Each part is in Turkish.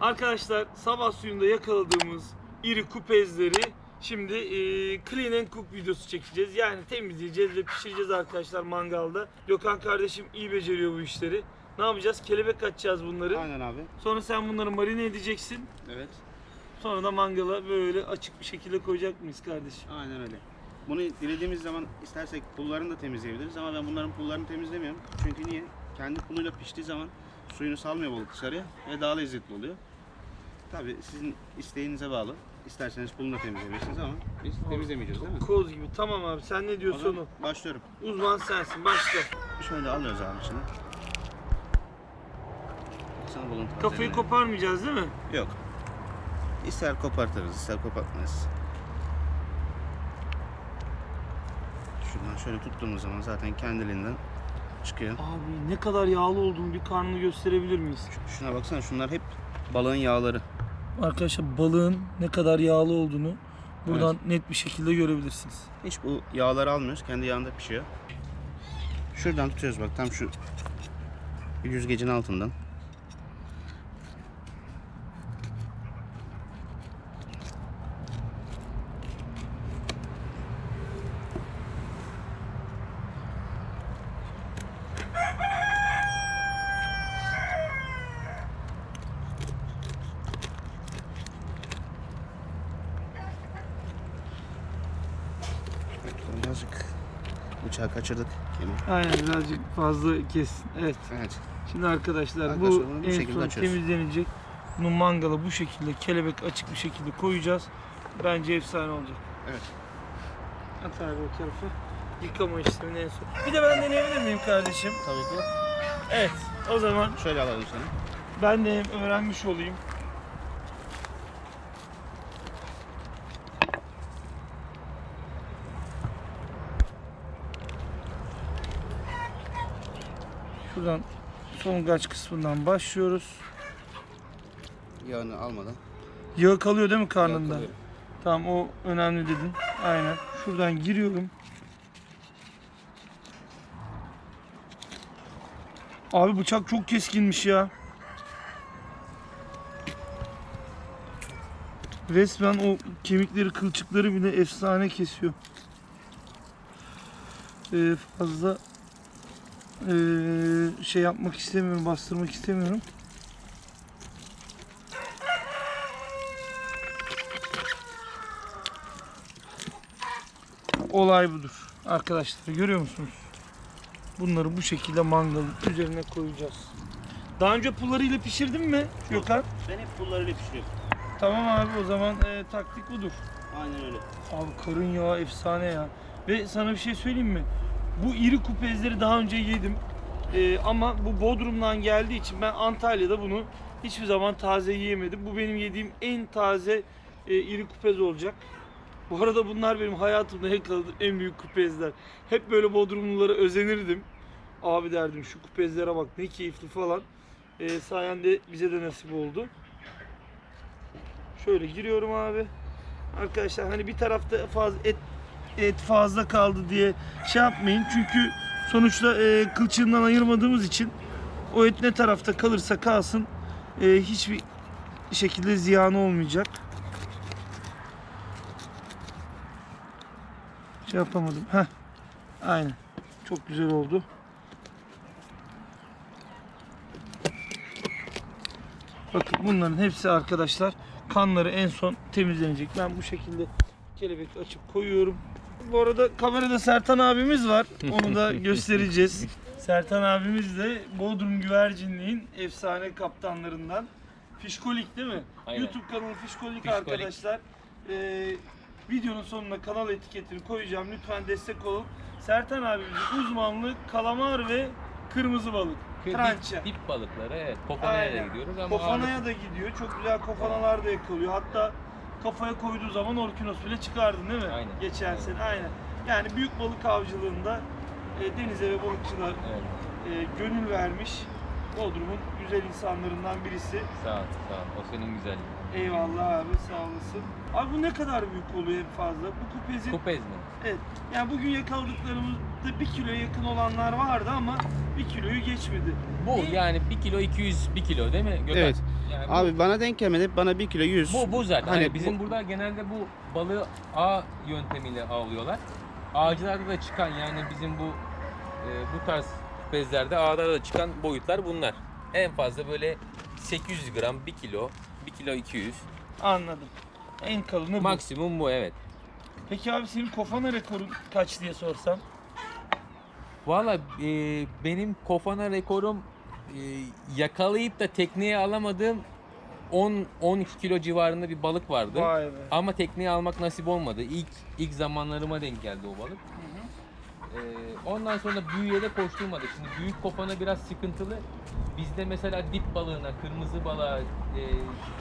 Arkadaşlar sabah suyunda yakaladığımız iri kupezleri şimdi e, clean and cook videosu çekeceğiz. Yani temizleyeceğiz ve pişireceğiz arkadaşlar mangalda. Gökhan kardeşim iyi beceriyor bu işleri. Ne yapacağız? Kelebek atacağız bunları. Aynen abi. Sonra sen bunları marine edeceksin. Evet. Sonra da mangala böyle açık bir şekilde koyacak mıyız kardeşim? Aynen öyle. Bunu dilediğimiz zaman istersek pullarını da temizleyebiliriz ama ben bunların pullarını temizlemiyorum. Çünkü niye? Kendi puluyla piştiği zaman suyunu salmıyor balık dışarıya ve daha lezzetli oluyor. Tabi sizin isteğinize bağlı. İsterseniz pulunu da temizleyebilirsiniz ama biz temizlemeyeceğiz değil mi? Koz gibi. Tamam abi sen ne O diyorsun zaman onu? başlıyorum. Uzman sensin. Başla. Şöyle alıyoruz abi içine. Sana balığın Kafayı koparmayacağız değil mi? Yok. İster kopartırız, ister kopartmayız. Şuradan şöyle tuttuğumuz zaman zaten kendiliğinden çıkıyor. Abi ne kadar yağlı olduğunu bir karnını gösterebilir miyiz? Şuna baksana şunlar hep balığın yağları. Arkadaşlar balığın ne kadar yağlı olduğunu buradan net bir şekilde görebilirsiniz. Hiç bu yağları almıyoruz. Kendi yağında pişiyor. Şuradan tutuyoruz bak tam şu yüzgecin altından. Birazcık bıçağı kaçırdık. Kemiği. Aynen birazcık fazla kes. Evet. Evet. Şimdi arkadaşlar bu Arkadaşlar bunu bu en şekilde son açıyoruz. temizlenecek. Bunu mangala bu şekilde kelebek açık bir şekilde koyacağız. Bence efsane olacak. Evet. At abi o tarafa. Yıkama işlemini en son. Bir de ben deneyebilir miyim kardeşim? Tabii ki. Evet. O zaman Şöyle alalım seni. ben de hem öğrenmiş olayım. Şuradan songaç kısmından başlıyoruz. Yağını almadan. Yağı kalıyor değil mi karnında? kalıyor. Tamam o önemli dedin. Aynen. Şuradan giriyorum. Abi bıçak çok keskinmiş ya. Resmen o kemikleri, kılçıkları bile efsane kesiyor. Ee, fazla ee, şey yapmak istemiyorum, bastırmak istemiyorum. Olay budur. Arkadaşlar görüyor musunuz? Bunları bu şekilde mangalın üzerine koyacağız. Daha önce pullarıyla pişirdin mi Gökhan? Ben hep pullarıyla pişiriyorum. Tamam abi o zaman e, taktik budur. Aynen öyle. Abi karın yağı efsane ya. Ve sana bir şey söyleyeyim mi? Bu iri kupezleri daha önce yedim. E, ama bu Bodrum'dan geldiği için ben Antalya'da bunu hiçbir zaman taze yiyemedim. Bu benim yediğim en taze e, iri kupez olacak. Bu arada bunlar benim hayatımda yakaladığım en büyük kupezler. Hep böyle Bodrumlulara özenirdim. Abi derdim şu kupezlere bak ne keyifli falan. E, sayende bize de nasip oldu. Şöyle giriyorum abi. Arkadaşlar hani bir tarafta fazla et et fazla kaldı diye şey yapmayın. Çünkü sonuçta e, kılçığından ayırmadığımız için o et ne tarafta kalırsa kalsın e, hiçbir şekilde ziyanı olmayacak. Şey yapamadım. Heh. Aynen. Çok güzel oldu. Bakın bunların hepsi arkadaşlar kanları en son temizlenecek. Ben bu şekilde kelebek açıp koyuyorum. Bu arada kamerada Sertan abimiz var. Onu da göstereceğiz. Sertan abimiz de Bodrum Güvercinliğin efsane kaptanlarından. Fişkolik değil mi? Aynen. YouTube kanalı Fişkolik, Fişkolik. arkadaşlar. Ee, videonun sonuna kanal etiketini koyacağım. Lütfen destek olun. Sertan abimizin uzmanlığı kalamar ve kırmızı balık. Dip, Trança. dip balıkları evet. Kofanaya da gidiyoruz ama Kofanaya da gidiyor. Çok güzel kofanalar da yakalıyor. Hatta kafaya koyduğu zaman orkinos bile çıkardın değil mi? Aynen. Geçen Aynen. sene. Aynen. Yani büyük balık avcılığında e, denize ve balıkçılar Evet. e, gönül vermiş Bodrum'un güzel insanlarından birisi. Sağ ol, sağ ol. O senin güzelliğin. Eyvallah abi sağ olasın. Abi bu ne kadar büyük oluyor en fazla? Bu kupezin Kupez mi? evet. Yani bugün yakaladıklarımızda bir kiloya yakın olanlar vardı ama bir kiloyu geçmedi. Bu Ne? yani 1 kilo 200 1 kilo değil mi Gökhan? Evet. Yani Yani bu- Abi bana denk gelmedi. Bana 1 kilo 100. Bu, bu zaten. Hani Hani bizim bu- burada genelde bu balığı ağ yöntemiyle avlıyorlar. Ağacılarda da çıkan yani bizim bu e, bu tarz bezlerde ağda da çıkan boyutlar bunlar. En fazla böyle 800 gram, 1 kilo, 1 kilo 200. Anladım. En kalını bu. Maksimum bu evet. Peki abi senin kofana rekorun kaç diye sorsam? Valla e, benim kofana rekorum yakalayıp da tekneye alamadığım 10 12 kilo civarında bir balık vardı. Vay be. Ama tekneye almak nasip olmadı. İlk ilk zamanlarıma denk geldi o balık. Ee, ondan sonra büyüye de koşturmadık. Şimdi büyük kopana biraz sıkıntılı. Bizde mesela dip balığına, kırmızı balığa, e,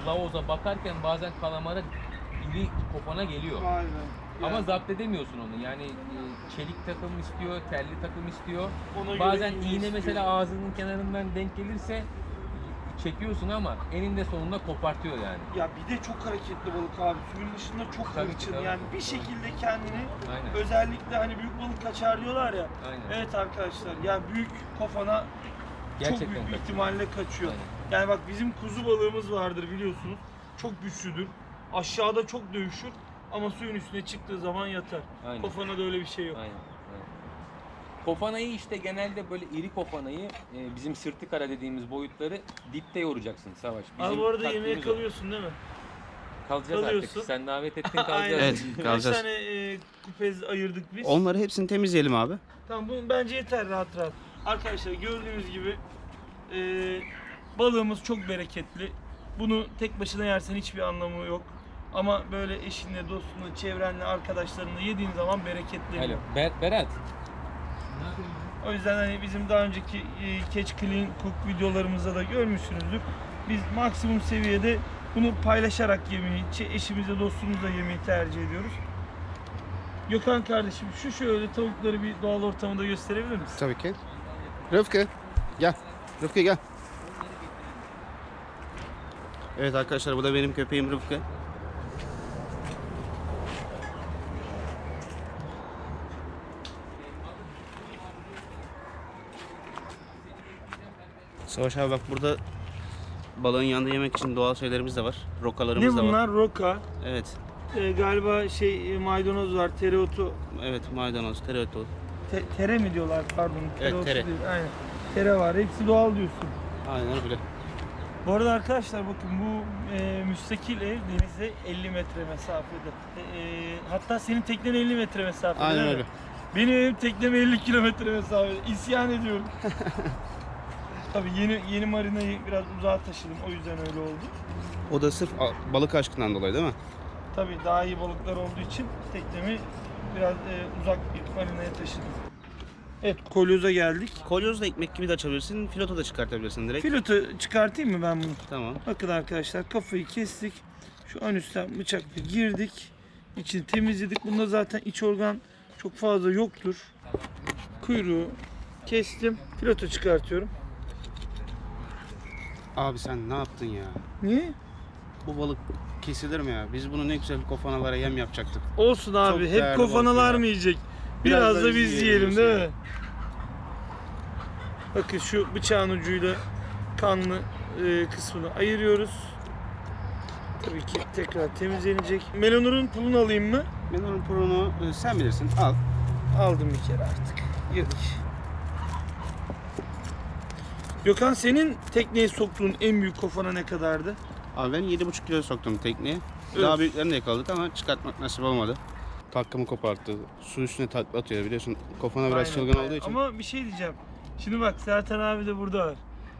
lavoza bakarken bazen kalamara iri kopana geliyor. Vay be. Ama zapt edemiyorsun onu. Yani e, çelik takım istiyor, telli takım istiyor. ona göre Bazen iğne iğne istiyor. mesela ağzının kenarından denk gelirse çekiyorsun ama eninde sonunda kopartıyor yani. Ya bir de çok hareketli balık abi. Suyun dışında çok Tabii ki, hırçın. tabii Yani bir şekilde kendini Aynen. özellikle hani büyük balık kaçar diyorlar ya. Aynen. Evet arkadaşlar ya büyük kofana Gerçekten çok büyük bir kaçıyor. ihtimalle kaçıyor. Aynen. Yani bak bizim kuzu balığımız vardır biliyorsunuz. Çok güçlüdür. Aşağıda çok dövüşür ama suyun üstüne çıktığı zaman yatar. Aynen. Kofana da öyle bir şey yok. Aynen. aynen. Kofanayı işte genelde böyle iri kofanayı e, bizim sırtı kara dediğimiz boyutları dipte yoracaksın Savaş. Bizim Abi bu arada taktiğimiz yemeğe o. kalıyorsun değil mi? Kalacağız kalıyorsun. artık. Sen davet ettin kalacağız. Evet. Kaç kalacağız. tane e, kupez ayırdık biz? Onları hepsini temizleyelim abi. Tamam bu bence yeter rahat rahat. Arkadaşlar gördüğünüz gibi e, balığımız çok bereketli. Bunu tek başına yersen hiçbir anlamı yok. Ama böyle eşinle, dostunla, çevrenle, arkadaşlarınla yediğin zaman bereketli. Alo. Ber Berat. O yüzden hani bizim daha önceki e, Catch Clean Cook videolarımızda da görmüşsünüzdür. Biz maksimum seviyede bunu paylaşarak yemeyi, çe- eşimizle, dostumuzla yemeyi tercih ediyoruz. Gökhan kardeşim şu şöyle tavukları bir doğal ortamında gösterebilir misin? Tabii ki. Rıfkı gel. Rıfkı gel. Evet arkadaşlar bu da benim köpeğim Rıfkı. Savaş abi bak burada balığın yanında yemek için doğal şeylerimiz de var. Rokalarımız Ne da var. bunlar? Roka. Evet. Ee, galiba şey e, maydanoz var, tereotu. Evet maydanoz, tereyağı. Te- tere mi diyorlar pardon? Tereotu tere. değil. Aynen. Tere var. Hepsi doğal diyorsun. Aynen öyle. Bu arada arkadaşlar bakın bu e, müstakil ev denize 50 metre mesafede. E, e, hatta senin teknen 50 metre mesafede Aynen değil mi? öyle. Benim evim teknem 50 kilometre mesafede. İsyan ediyorum. Tabii yeni yeni marinayı biraz uzağa taşıdım. O yüzden öyle oldu. O da sırf a- balık aşkından dolayı değil mi? Tabii daha iyi balıklar olduğu için teknemi biraz e, uzak bir marinaya taşıdım. Evet kolyoza geldik. Kolyozla ekmek gibi de açabilirsin, filoto da çıkartabilirsin direkt. Filotu çıkartayım mı ben bunu? Tamam. Bakın arkadaşlar kafayı kestik. Şu ön üstten bıçakla girdik. İçini temizledik. Bunda zaten iç organ çok fazla yoktur. Kuyruğu kestim. Filoto çıkartıyorum. Abi sen ne yaptın ya? Niye? Bu balık kesilir mi ya? Biz bunu ne güzel kofanalara yem yapacaktık. Olsun abi. Çok Hep değerli kofanalar balık ya. mı yiyecek? Biraz Biraz, da biz yiyelim diyorsun değil ya. mi? Bakın şu bıçağın ucuyla kanlı e, kısmını ayırıyoruz. Tabii ki tekrar temizlenecek. Melonur'un pulunu alayım mı? Ben onun purunu e, sen bilirsin. Al. Aldım bir kere artık. Girdik. Gökhan senin tekneye soktuğun en büyük kofana ne kadardı? Abi ben 7,5 kilo soktum tekneye. Evet. Daha büyüklerini de yakaladık ama çıkartmak nasip olmadı. Takkımı koparttı. Su üstüne takla atıyor biliyorsun. Kofana biraz Aynen, çılgın olduğu için. Ama bir şey diyeceğim. Şimdi bak Sertan abi de burada var.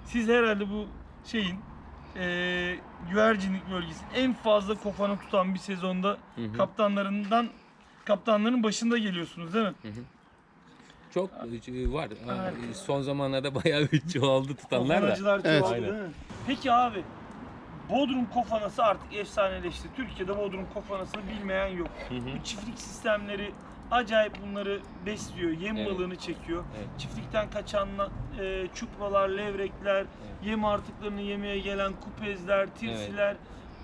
Siz herhalde bu şeyin eee güvercinlik bölgesi en fazla kofana tutan bir sezonda Hı hı. kaptanlarından kaptanların başında geliyorsunuz değil mi? Çok e, var. E, Son zamanlarda bayağı bir çoğaldı tutanlar da. Kofanacılar Evet. çoğaldı Aynen. değil mi? Peki abi Bodrum kofanası artık efsaneleşti. Türkiye'de Bodrum kofanasını bilmeyen yok. Hı hı. Bu çiftlik sistemleri acayip bunları besliyor. Yem Evet. balığını çekiyor. Evet. Çiftlikten kaçan e, çupralar, levrekler, yem artıklarını yemeye gelen kupezler, tirsiler,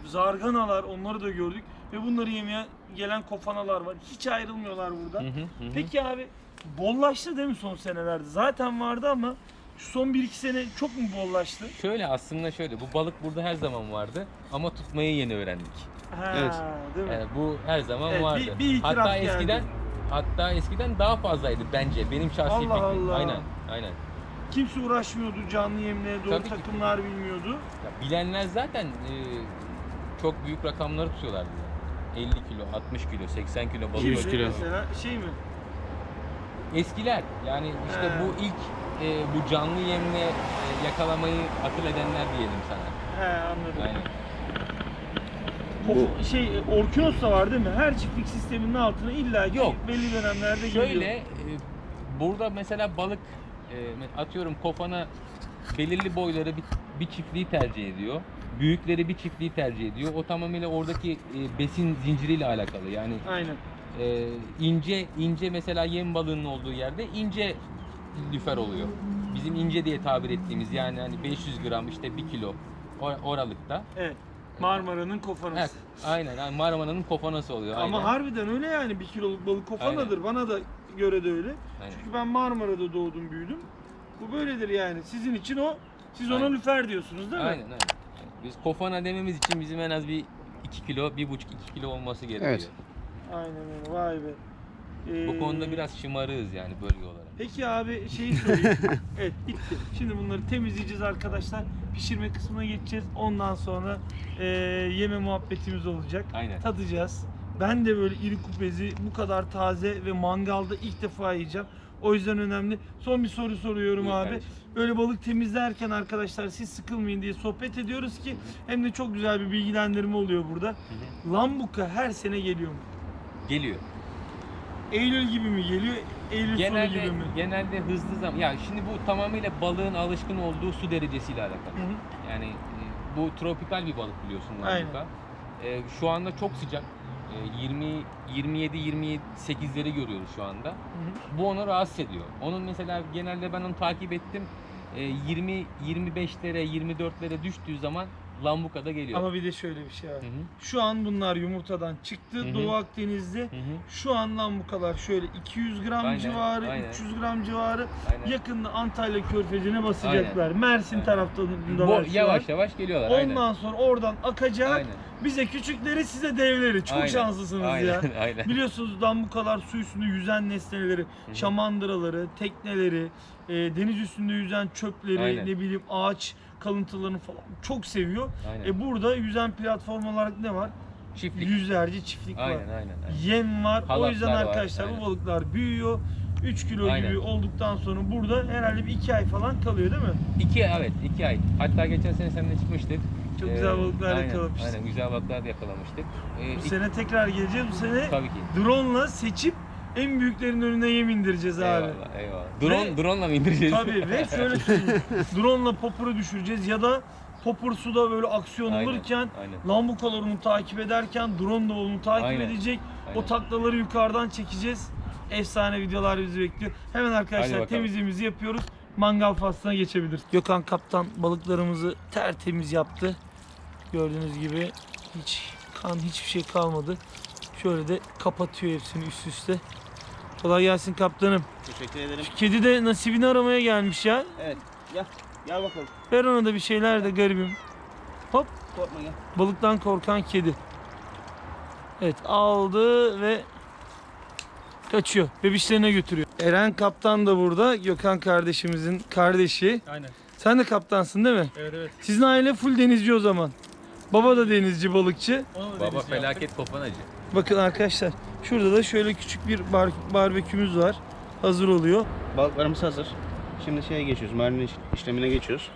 zarganalar onları da gördük. Ve bunları yemeye gelen kofanalar var. Hiç ayrılmıyorlar buradan. Hı hı, hı hı. Peki abi bollaştı değil mi son senelerde? Zaten vardı ama Şu son 1-2 sene çok mu bollaştı? Şöyle aslında şöyle bu balık burada her zaman vardı ama tutmayı yeni öğrendik. Ha, Evet. değil mi? Yani bu her zaman Evet, bir- vardı. bir itiraf hatta geldi. eskiden hatta eskiden daha fazlaydı bence benim şahsi Allah fikrim. Allah. Aynen. Aynen. Kimse uğraşmıyordu canlı yemle, doğru Tabii ki. takımlar bilmiyordu. Ya bilenler zaten e, çok büyük rakamları tutuyorlardı. yani. 50 kilo, 60 kilo, 80 kilo balık Kimse ölçüyor. mesela şey mi? Eskiler yani işte He. bu ilk e, bu canlı yemle e, yakalamayı akıl edenler diyelim sana. He anladım. Aynen. O, şey Orkinos da var değil mi? Her çiftlik sisteminin altına illa ki Yok. belli dönemlerde Şöyle geliyor. e, burada mesela balık e, atıyorum kofana belirli boyları bir, bir çiftliği tercih ediyor. Büyükleri bir çiftliği tercih ediyor. O tamamıyla oradaki e, besin zinciriyle alakalı. Yani Aynen. E, ince ince mesela yem balığının olduğu yerde ince lüfer oluyor. Bizim ince diye tabir ettiğimiz yani hani 500 gram işte 1 kilo or- oralıkta. Evet. Marmara'nın Evet, kofanası. aynen. Yani Marmara'nın kofanası oluyor. Ama aynen. harbiden öyle yani bir kiloluk balık kofanadır. Bana da göre de öyle. Aynen. Çünkü ben Marmara'da doğdum büyüdüm. Bu böyledir yani. Sizin için o, siz ona Aynen. lüfer diyorsunuz değil mi? Aynen aynen. Biz kofana dememiz için bizim en az bir 2 kilo, 1,5-2 kilo olması gerekiyor. Evet. Aynen öyle. Vay be. Bu Ee, konuda biraz şımarığız yani bölge olarak. Peki abi şeyi sorayım. evet bitti. Şimdi bunları temizleyeceğiz arkadaşlar. Pişirme kısmına geçeceğiz. Ondan sonra e, yeme muhabbetimiz olacak. Aynen. Tadacağız. Ben de böyle iri kupezi bu kadar taze ve mangalda ilk defa yiyeceğim. O yüzden önemli. Son bir soru soruyorum Buyur abi. kardeşim. Böyle balık temizlerken arkadaşlar siz sıkılmayın diye sohbet ediyoruz ki hem de çok güzel bir bilgilendirme oluyor burada. hı. Lambuka her sene geliyor mu? Geliyor. Eylül gibi mi geliyor? Eylül Genelde sonu gibi mi? genelde hızlı zaman. Ya şimdi bu tamamıyla balığın alışkın olduğu su derecesiyle alakalı. Hı hı. Yani e, bu tropikal bir balık biliyorsun Aynen. lambuka. E, şu anda çok sıcak. E, 20 27 28'leri görüyoruz şu anda. Hı hı. Bu onu rahatsız ediyor. Onun mesela genelde ben onu takip ettim. E, 20 25'lere 24'lere düştüğü zaman lambukada geliyor. Ama bir de şöyle bir şey var. Hı hı. Şu an bunlar yumurtadan çıktı Hı hı. Doğu Akdeniz'de. Hı hı. Şu an lambukalar şöyle 200 gram Aynen, civarı, aynen. 300 gram civarı. Aynen. Yakında Antalya Körfezi'ne basacaklar. Mersin Aynen. taraflarında Bu, var şu yavaş yavaş geliyorlar. Ondan aynen. sonra oradan akacak. Aynen. Bize küçükleri size devleri. Çok Aynen. şanslısınız aynen. ya. Aynen. Biliyorsunuz lambukalar su üstünde yüzen nesneleri, hı. şamandıraları, tekneleri, e, deniz üstünde yüzen çöpleri, Aynen. ne bileyim ağaç kalıntılarını falan çok seviyor. Aynen. E burada yüzen platform olarak ne var? Çiftlik. Yüzlerce çiftlik var. Aynen aynen. aynen. Yem var. o Halatlar yüzden var, arkadaşlar aynen. bu balıklar büyüyor. 3 kilo Aynen. gibi olduktan sonra burada herhalde bir 2 ay falan kalıyor değil mi? İki evet iki ay. Hatta geçen sene seninle çıkmıştık. Çok Ee, güzel balıklar aynen, yakalamıştık. Aynen güzel balıklar da yakalamıştık. Ee, Bu ilk- sene tekrar geleceğiz. Bu sene tabii ki. drone'la seçip en büyüklerin önüne yem indireceğiz abi. Eyvallah eyvallah. Drone, Ve- drone'la mı indireceğiz? Tabii ve şöyle söyleyeyim. drone'la popuru düşüreceğiz ya da popur suda böyle aksiyon Aynen, olurken aynen. lambukalar onu takip ederken drone da onu takip Aynen, edecek. O aynen. taklaları yukarıdan çekeceğiz. Efsane videolar bizi bekliyor. Hemen Hadi arkadaşlar bakalım. temizliğimizi yapıyoruz. Mangal faslına geçebiliriz. Gökhan Kaptan balıklarımızı tertemiz yaptı. Gördüğünüz gibi hiç kan hiçbir şey kalmadı. Şöyle de kapatıyor hepsini üst üste. Kolay gelsin kaptanım. Teşekkür ederim. Şu kedi de nasibini aramaya gelmiş ya. Evet. Gel. Gel bakalım. Ver ona da bir şeyler de garibim. Hop Korkma gel. balıktan korkan kedi. Evet aldı ve kaçıyor. Bebişlerine götürüyor. Eren kaptan da burada. Gökhan kardeşimizin kardeşi. Aynen. Sen de kaptansın değil mi? Evet evet. Sizin aile full denizci o zaman. Baba da denizci, balıkçı. Baba denizci felaket kopanacı. Bakın arkadaşlar şurada da şöyle küçük bir bar barbekümüz var. Hazır oluyor. Balıklarımız hazır. Şimdi şeye geçiyoruz. Marine iş- işlemine geçiyoruz.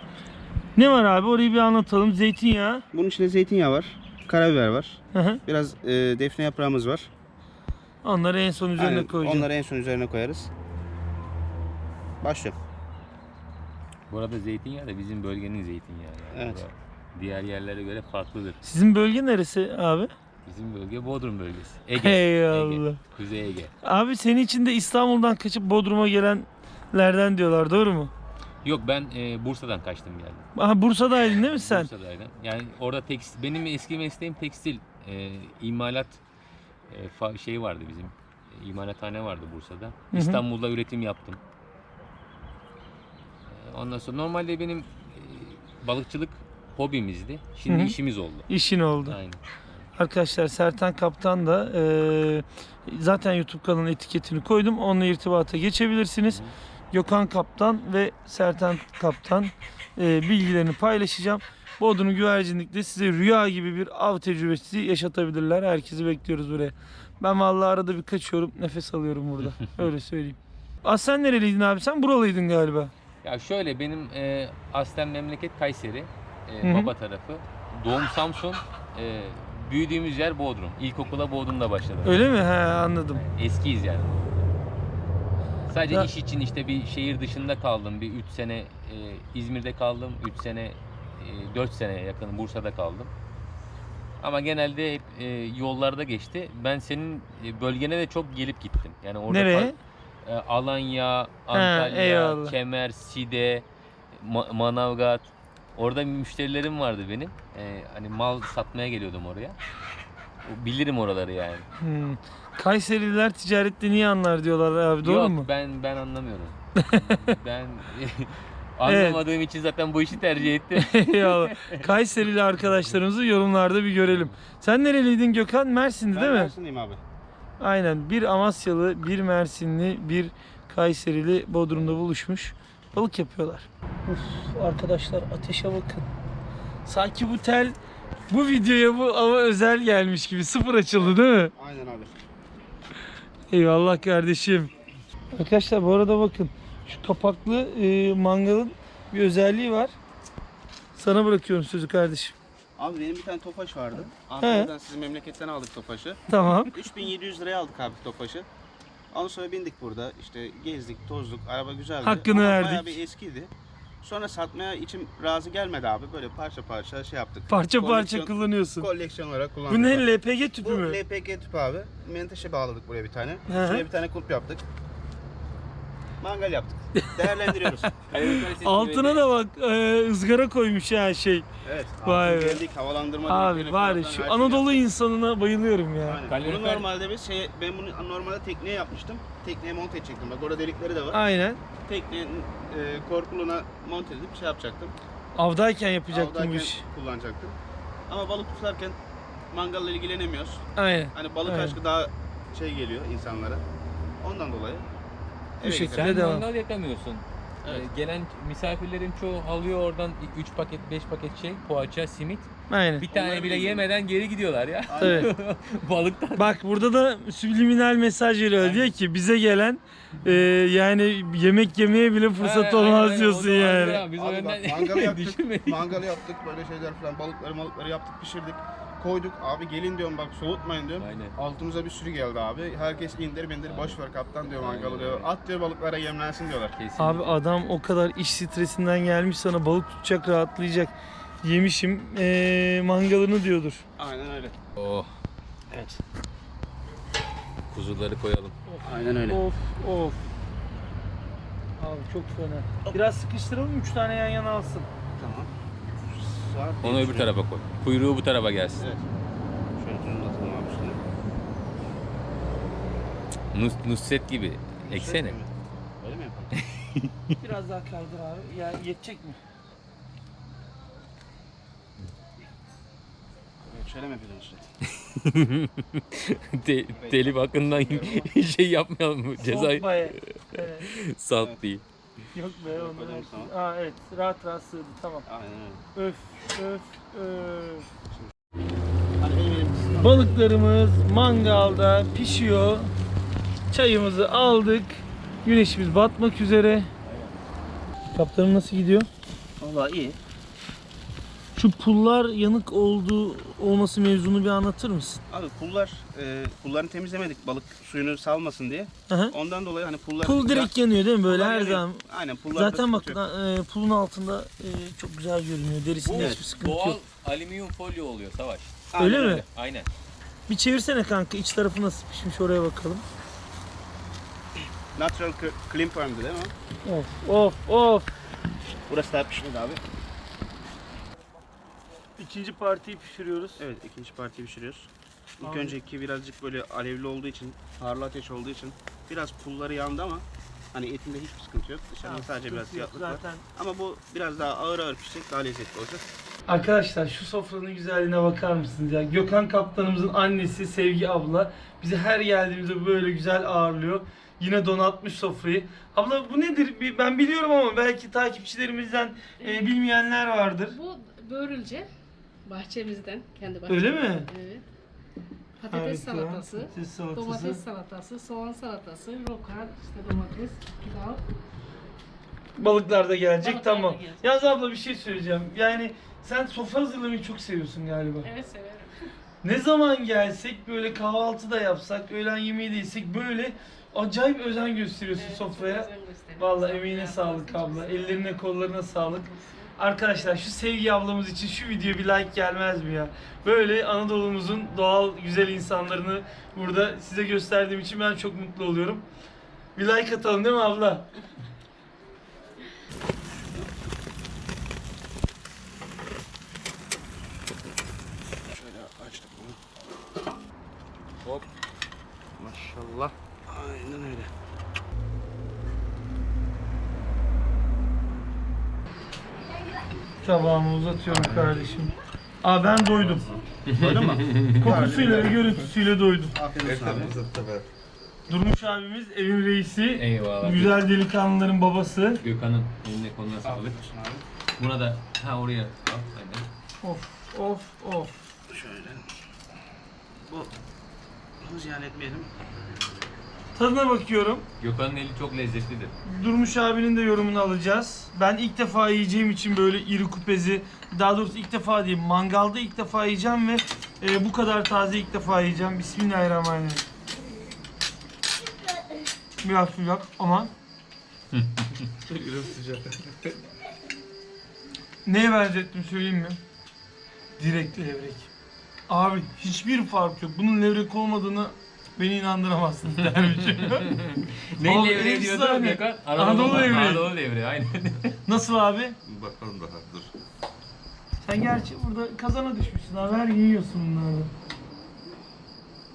Ne var abi orayı bir anlatalım. Zeytinyağı. Bunun içinde zeytinyağı var. Karabiber var. Hı hı. Biraz e, defne yaprağımız var. Onları en son üzerine Aynen, koyacağım. Onları en son üzerine koyarız. Başlıyorum. Bu arada zeytinyağı da bizim bölgenin zeytinyağı. Yani. Evet. Diğer yerlere göre farklıdır. Sizin bölge neresi abi? Bizim bölge Bodrum bölgesi. Ege. Eyvallah. Ege. Kuzey Ege. Abi senin için de İstanbul'dan kaçıp Bodrum'a gelenlerden diyorlar doğru mu? Yok ben e, Bursa'dan kaçtım geldim. Aha Bursa'daydın değil mi sen? Bursa'daydım. Yani orada tekstil, benim eski mesleğim tekstil. E, imalat e, fa- şey vardı bizim. E, imalathane vardı Bursa'da. hı. İstanbul'da üretim yaptım. E, Ondan sonra normalde benim e, balıkçılık hobimizdi. Şimdi Hı hı. işimiz oldu. İşin oldu. Aynen. Arkadaşlar Sertan Kaptan da eee, zaten YouTube kanalının etiketini koydum. Onunla irtibata geçebilirsiniz. Gökhan Kaptan ve Sertan Kaptan eee, bilgilerini paylaşacağım. Bodrum Güvercinlik'te size rüya gibi bir av tecrübesi yaşatabilirler. Herkesi bekliyoruz buraya. Ben vallahi arada bir kaçıyorum. Nefes alıyorum burada. Öyle söyleyeyim. Aslen nereliydin abi sen? Buralıydın galiba. Ya şöyle benim e, aslen memleket Kayseri. E, Hı hı. baba tarafı. Doğum Samsun. E, büyüdüğümüz yer Bodrum. İlkokula Bodrum'da başladım. Öyle mi? He anladım. Eskiyiz yani. Sadece Ya- iş için işte bir şehir dışında kaldım. Bir 3 sene e, İzmir'de kaldım. 3 sene, e, 4 sene yakın Bursa'da kaldım. Ama genelde hep e, yollarda geçti. Ben senin e, bölgene de çok gelip gittim. Yani orada Nereye? fa- e, Alanya, Antalya, eyvallah. Kemer, Side, Ma- Manavgat. Orada müşterilerim vardı benim. E, hani mal satmaya geliyordum oraya. Bilirim oraları yani. Hmm. Kayserililer ticarette niye anlar diyorlar abi doğru Yok mu? ben ben anlamıyorum. ben anlamadığım için zaten bu işi tercih ettim. Eyvallah. Kayserili arkadaşlarımızı yorumlarda bir görelim. Sen nereliydin Gökhan? Mersin'di Ben değil mi? Mersin'deyim abi. Aynen. Bir Amasyalı, bir Mersinli, bir Kayserili Bodrum'da buluşmuş. Balık yapıyorlar. Uf, arkadaşlar ateşe bakın. Sanki bu tel bu videoya bu ava özel gelmiş gibi. Sıfır açıldı değil mi? Aynen abi. Eyvallah kardeşim. Arkadaşlar bu arada bakın. Şu kapaklı e, mangalın bir özelliği var. Sana bırakıyorum sözü kardeşim. Abi benim bir tane tofaş vardı. Antalya'dan sizin memleketten aldık tofaşı. Tamam. 3700 liraya aldık abi tofaşı. Ondan sonra bindik burada. işte gezdik, tozduk. Araba güzeldi. Hakkını Ama verdik. Bayağı bir eskiydi. Sonra satmaya içim razı gelmedi abi. Böyle parça parça şey yaptık. Parça parça Koleksiyon- kullanıyorsun. Koleksiyon olarak kullandık. Bu ne. LPG tüpü Bu mü? LPG tüpü abi. Menteşe bağladık buraya bir tane. Hı hı. Şuraya bir tane kulp yaptık. Mangal yaptık. Değerlendiriyoruz. Altına da bak e, ızgara koymuş ya şey. evet. Vay be. geldik, havalandırma Abi var ya şu şey Anadolu insanına bayılıyorum ya. Aynen. Kalorifer- Bunu normalde biz şey, ben bunu normalde tekneye yapmıştım. Tekneye monte edecektim. Bak orada delikleri de var. Aynen. Teknenin e, korkuluna monte edip şey yapacaktım. Avdayken yapacaktım bu Avdayken iş. kullanacaktım. Ama balık tutarken mangalla ilgilenemiyoruz. Aynen. Hani balık Evet. aşkı daha şey geliyor insanlara. Ondan dolayı. Eve şekilde. Sen devam. mangal yakamıyorsun. Evet. Ee, gelen misafirlerin çoğu alıyor oradan 3 paket 5 paket şey poğaça simit. Aynen. Bir tane Onları bile yiyorum. yemeden geri gidiyorlar ya. Evet. Balıktan. Bak burada da subliminal mesaj veriyor. Aynen. Diyor ki bize gelen e, yani yemek yemeye bile fırsat Aynen, olmaz aynen, diyorsun o yani. ya, Biz o Abi yönden bak, mangalı yaptık. düşünmedik. Mangalı yaptık böyle şeyler falan balıkları malıkları yaptık pişirdik. Koyduk abi gelin diyorum bak soğutmayın diyorum. Aynen. Altımıza bir sürü geldi abi. Herkes indir bindir boş ver kaptan diyor mangalı diyor. At diyor balıklara yemlensin diyorlar. Kesinlikle. Abi adam o kadar iş stresinden gelmiş sana balık tutacak rahatlayacak. Yemişim e, mangalını diyordur. Aynen öyle. Oh, Evet. kuzuları koyalım. Aynen öyle. Of of. Abi çok fena. Biraz sıkıştıralım 3 tane yan yana alsın. Tamam. Saat Onu öbür tarafa koy. Kuyruğu bu tarafa gelsin. Evet. Şöyle abi. Nus, Nusret gibi. Eksene. Öyle mi? Öyle mi yapalım? Biraz daha kaldır abi. Ya yetecek mi? Evet, şöyle mi yapıyorsun Nusret? Te, telif hakkından şey yapmayalım mı? Ceza ya. Evet. salt değil. Yok be her- sana. Aa evet rahat rahat sığdı tamam. Aynen öyle. Öf öf öf. Hani benim elim Balıklarımız mangalda pişiyor. Çayımızı aldık. Güneşimiz batmak üzere. Kaptanım nasıl gidiyor? Valla iyi. Şu pullar yanık olduğu olması mevzunu bir anlatır mısın? Abi pullar, e, pullarını temizlemedik balık suyunu salmasın diye. Hı. Ondan dolayı hani pullar... Pul direkt yanıyor değil mi böyle her yanıyor. zaman? Aynen pullar Zaten bak e, pulun altında e, çok güzel görünüyor. Derisinde Bu hiçbir sıkıntı Doğal yok. alüminyum folyo oluyor Savaş. Öyle mi? Aynen. Bir çevirsene kanka iç tarafı nasıl pişmiş oraya bakalım. Natural firm'dı değil mi? Of of of. Burası daha pişmedi abi. İkinci partiyi pişiriyoruz. Evet ikinci partiyi pişiriyoruz. İlk Abi. önceki birazcık böyle alevli olduğu için, harlı ateş olduğu için biraz pulları yandı ama Hani etinde hiçbir sıkıntı yok. Dışarıda Tamam, sadece biraz sıkıntı yok. siyahlık var. Zaten Ama bu biraz daha ağır ağır pişecek, daha lezzetli olacak. Arkadaşlar şu sofranın güzelliğine bakar mısınız ya? Gökhan kaptanımızın annesi Sevgi abla bizi her geldiğimizde böyle güzel ağırlıyor. Yine donatmış sofrayı. Abla bu nedir? Bir- Ben biliyorum ama belki takipçilerimizden e, bilmeyenler vardır. Bu börülce bahçemizden, kendi bahçemizden. Öyle mi? Evet. Patates Harika. salatası, Patates salatası. domates salatası, soğan salatası, roka, işte domates, pilav. Balıklar da gelecek Balıklar da tamam. gelecek. Yalnız abla bir şey söyleyeceğim. Yani sen sofra hazırlamayı çok seviyorsun galiba. Evet severim. Ne zaman gelsek böyle kahvaltı da yapsak, öğlen yemeği de yesek böyle acayip özen gösteriyorsun Evet, sofraya. özen gösteririm. Vallahi Sofraya emeğine fazla sağlık çok abla. Ellerine kollarına sağlık. Arkadaşlar şu sevgi ablamız için şu video bir like gelmez mi ya? Böyle Anadolu'muzun doğal güzel insanlarını burada size gösterdiğim için ben çok mutlu oluyorum. Bir like atalım değil mi abla? Şöyle açtık bunu. Hop. Maşallah. Aynen öyle. Tabağımı uzatıyorum kardeşim. Aa ben doydum. Öyle mi? Kokusuyla ve görüntüsüyle doydum. Afiyet olsun abi. Durmuş abimiz evin reisi. Eyvallah. Güzel delikanlıların babası. Gökhan'ın eline koluna sağlık. Buna da ha oraya al. Aynen. Of of of. Şöyle. Bu bunu ziyan etmeyelim. Tadına bakıyorum. Gökhan'ın eli çok lezzetlidir. Durmuş abinin de yorumunu alacağız. Ben ilk defa yiyeceğim için böyle iri kupezi, daha doğrusu ilk defa değil, mangalda ilk defa yiyeceğim ve e, bu kadar taze ilk defa yiyeceğim. Bismillahirrahmanirrahim. Biraz sıcak ama neye benzettim söyleyeyim mi? Direkt levrek. Abi hiçbir fark yok. Bunun levrek olmadığını beni inandıramazsınız dermişim. Ne Abi, levreği diyordu efsane. Gökhan? Anadolu levreği. Anadolu levreği aynen. Nasıl abi? Bakalım daha dur. Sen gerçi burada kazana düşmüşsün abi her gün yiyorsun bunları.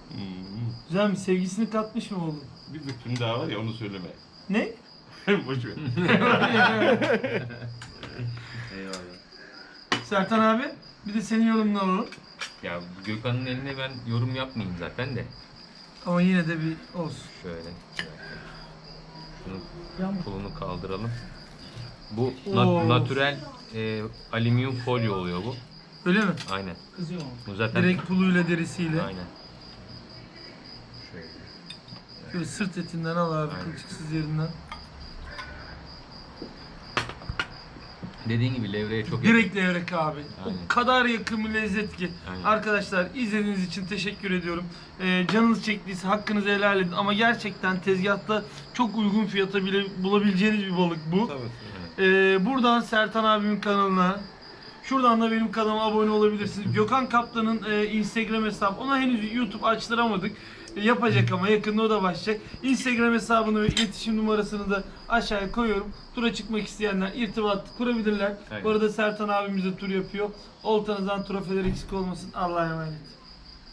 Hmm. Güzel mi? Sevgisini katmış mı oğlum? Bir bütün daha var ya onu söyleme. Ne? Boş ver. Eyvallah. Sertan abi bir de senin yorumunu alalım. ya Gökhan'ın eline ben yorum yapmayayım zaten de. Ama yine de bir olsun. Şöyle. Şunu Yağmur. kolunu kaldıralım. Bu Oo. nat- natürel e, alüminyum folyo oluyor bu. Öyle mi? Aynen. Bu zaten Direkt puluyla derisiyle. aynen. Şöyle. Şöyle sırt etinden al abi Aynen. kılçıksız yerinden. Dediğin gibi levreye çok Direkt levrek abi. Aynen. O kadar yakın bir lezzet ki. Aynen. Arkadaşlar izlediğiniz için teşekkür ediyorum. Ee, canınız çektiyse hakkınızı helal edin. Ama gerçekten tezgahta çok uygun fiyata bile bulabileceğiniz bir balık bu. Tabii. Ee, buradan Sertan abimin kanalına, şuradan da benim kanalıma abone olabilirsiniz. Gökhan Kaptan'ın e, Instagram hesabı, ona henüz YouTube açtıramadık. Yapacak ama yakında o da başlayacak. Instagram hesabını ve iletişim numarasını da aşağıya koyuyorum. Tura çıkmak isteyenler irtibat kurabilirler. Aynen. Bu arada Sertan abimiz de tur yapıyor. Oltanızdan trofeler eksik olmasın. Allah'a emanet.